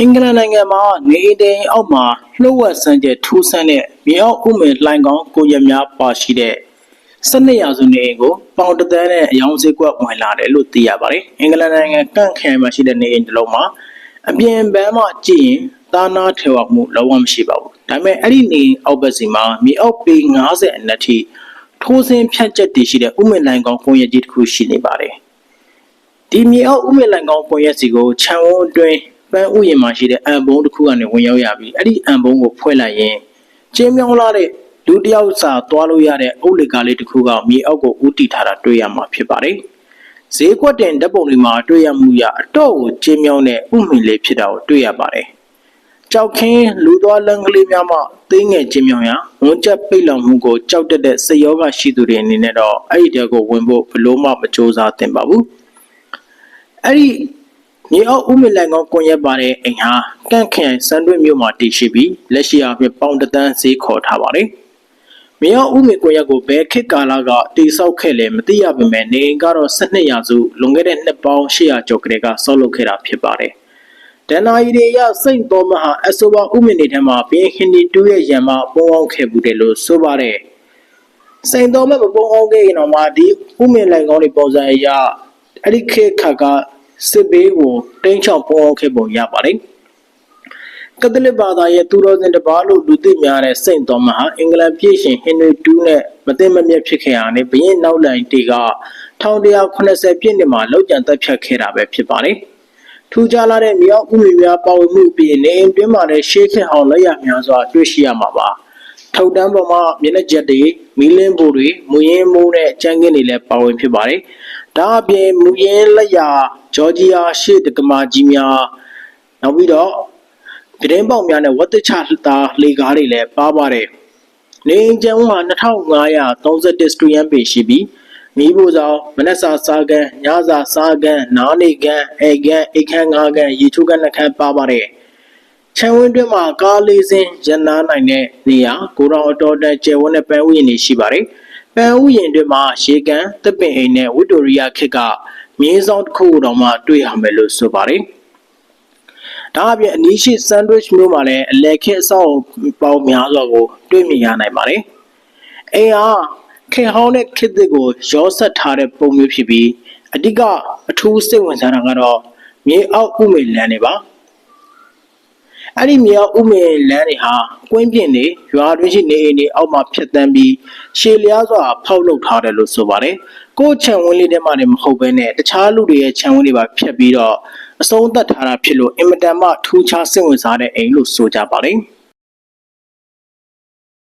အင်္ဂလန်နိုင်ငံမှာနေအိမ်တိမ်အောက်မှာလှုပ်ဝက်ဆန်းကျဲထူးဆန်းတဲ့မြေအောက်ဥမင်လှိုင်ကောင်းကိုရများပါရှိတဲ့12ရာစုနေအိမ်ကိုပေါင်တသန်းနဲ့အယောင်ဈေးကွက်ဝင်လာတယ်လို့သိရပါတယ်။အင်္ဂလန်နိုင်ငံကန့်ခိုင်မှာရှိတဲ့နေအိမ်တစ်လုံးမှာအပြင်ဘန်းမှာကြည့်ရင်သာနာထေဝမှုလုံးဝမရှိပါဘူး။ဒါပေမဲ့အဲ့ဒီနေအိမ်အောက်ဘက်စီမှာမြေအောက်ပေ90အနက်ထိထိုးစင်းဖြတ်ချက်တည်ရှိတဲ့ဥမင်လှိုင်ကောင်းကွန်ရက်ကြီးတစ်ခုရှိနေပါတယ်။ဒီမြေအောက်ဥမင်လန်ကောင်ပွန်ရက်စီကိုခြံဝန်းအတွင်း ပန်းဥယျာဉ်မှာရှိတဲ့အံဘုံတစ်ခုကနေဝင်ရောက်ရပြီးအဲ့ဒီအံဘုံကိုဖွဲ့လိုက်ရင်ကျင်းမြောင်းလာတဲ့လူတစ်ယောက်စာသွားလို့ရတဲ့အုတ်လေကားလေးတစ်ခုကမြေအောက်ကိုဥတီထားတာတွေ့ရမှာဖြစ်ပါတယ်။ဈေးကွက်တင်ဓာတ်ပုံလေးမှာတွေ့ရမှုရအတော့ကိုကျင်းမြောင်းတဲ့ဥမင်လေးဖြစ်တာကိုတွေ့ရပါတယ်။ကြောက်ခင်းလူသွားလမ်းကလေးများမှသိငယ်ချင်းမြောင်ရဝန်ချက်ပိတ်လောင်မှုကိုကြောက်တတ်တဲ့စိတ်ယောဂရှိသူတွေအနေနဲ့တော့အဲ့ဒီတဲကိုဝင်ဖို့ဘလို့မှမကြိုးစားသင့်ပါဘူး။အဲ့ဒီ မြေအောက်ဥမင်လန်ကောင်ကွန်ရက်ပါတဲ့အိမ်ဟာကန့်ခရိုင်စံတွဲမြို့မှာတည်ရှိပြီးလက်ရှိအဖြစ်ပေါင်တစ်တန်းဈေးခေါ်ထားပါတယ်။မြေအောက်ဥမင်ကွန်ရက်ကိုဘယ်ခေတ်ကာလကတည်ဆောက်ခဲ့လဲမသိရပါပဲနေအိမ်ကတော့12ရာစုလွန်ခဲ့တဲ့နှစ်ပေါင်း800ကျော်ကလေးကဆောက်လုပ်ခဲ့တာဖြစ်ပါတယ်။ဒဏ္ဍာရီတွေရစိတ်တော်မဟာအဆိုပါဥမင်တွေထဲမှာဘင်းဟင်ဒီတူရဲ့ရံမပုံအောင်ခဲ့ဘူးတယ်လို့ဆိုပါတယ်။စိတ်တော်မဲ့မပုံအောင်ခဲ့ရင်တော့မှဒီဥမင်လိုင်ကောင်းတွေပုံစံအရအဲ့ဒီခေတ်ခါက စစ်ဘေးကိုတိမ်းချောင်ပုံအောင်ခဲ့ပုံရပါတယ်။ကက်သလစ်ဘာသာရဲ့သူတော်စင်တစ်ပါးလို့လူသိများတဲ့စိတ်တော်မဟာအင်္ဂလန်ပြည်ရှင်ဟင်နရီ2နဲ့မသိမမြတ်ဖြစ်ခဲ့ရတဲ့ဘရင်နောက်လိုင်တီက1180ပြည့်နှစ်မှာလောက်ကျန်တက်ဖြတ်ခဲ့တာပဲဖြစ်ပါတယ်။ထူးခြားလာတဲ့မြောက်ဥမင်များပါဝင်မှုအပြင်နေအိမ်တွင်းမှာလည်းရှေးခေတ်အောင်လက်ရများစွာတွေ့ရှိရမှာပါ။ထုတ်တန်းပေါ်မှာမျက်နှာကျက်တွေမီးလင်းပိုတွေမူရင်းမိုးနဲ့ကြမ်းကင်းတွေလည်းပါဝင်ဖြစ်ပါတယ်။ ဒါအပြင်မူရင်းလက်ရဂျော်ဂျီယာရှေ့တကမာကြီးများနောက်ပြီးတော့ဂရင်းပေါက်များနဲ့ဝတ်တချတာလေကားတွေလည်းပါပါတယ်။နေအိမ်ကျန်းဝဟာ2531စတူရန်ပေရှိပြီးမိဖို့ဆောင်မနက်စာစားကန်ညစာစားကန်နားနေကန်အေကန်အိတ်ခမ်းငါးကန်ရေချိုးကန်နှခမ်းပါပါတယ်ခြံဝင်းတွင်းမှာကားလေးစင်းရန်နာနိုင်တဲ့နေရာကိုရောင်အတော်တန်ကျယ်ဝန်းတဲ့ပန်းဥယျာဉ်တွေရှိပါတယ် ပန်းဥယျာဉ်တွင်းမှာရေကန်တပ်ပင်အိမ်နဲ့ဝစ်တိုရီယာခေတ်ကမြင်းဆောင်တစ်ခုကိုတော့မှတွေ့ရမယ်လို့ဆိုပါတယ်ဒါအပြင်အနီးရှိဆန်ဒဝစ်မြို့မှာလည်းအလဲခေတ်အဆောက်အဦပေါင်းများစွာကိုတွေ့မြင်ရနိုင်ပါတယ်။အိမ်ဟာခင်ဟောင်းတဲ့ခေတ်သစ်ကိုရောဆက်ထားတဲ့ပုံမျိုးဖြစ်ပြီးအဓိကအထူးစိတ်ဝင်စားတာကတော့မြေအောက်ဥမေလန်တွေပါ။ အဲ့ဒီမြေအောက်ဥမေလန်တွေဟာကွင်းပြင်တွေရွာတွင်းရှိနေအိမ်တွေအောက်မှာဖြတ်တန်းပြီးရှေလျားစွာဖောက်လုပ်ထားတယ်လို့ဆိုပါတယ်။ကိုယ်ခြံဝင်းလေးထဲမှာနေမဟုတ်ဘဲနဲ့တခြားလူတွေရဲ့ခြံဝင်းတွေပါဖြတ်ပြီးတော့အဆုံးသတ်ထားတာဖြစ်လို့အင်မတန်မှထူးခြားစိတ်ဝင်စားတဲ့အိမ်လို့ဆိုကြပါတယ်။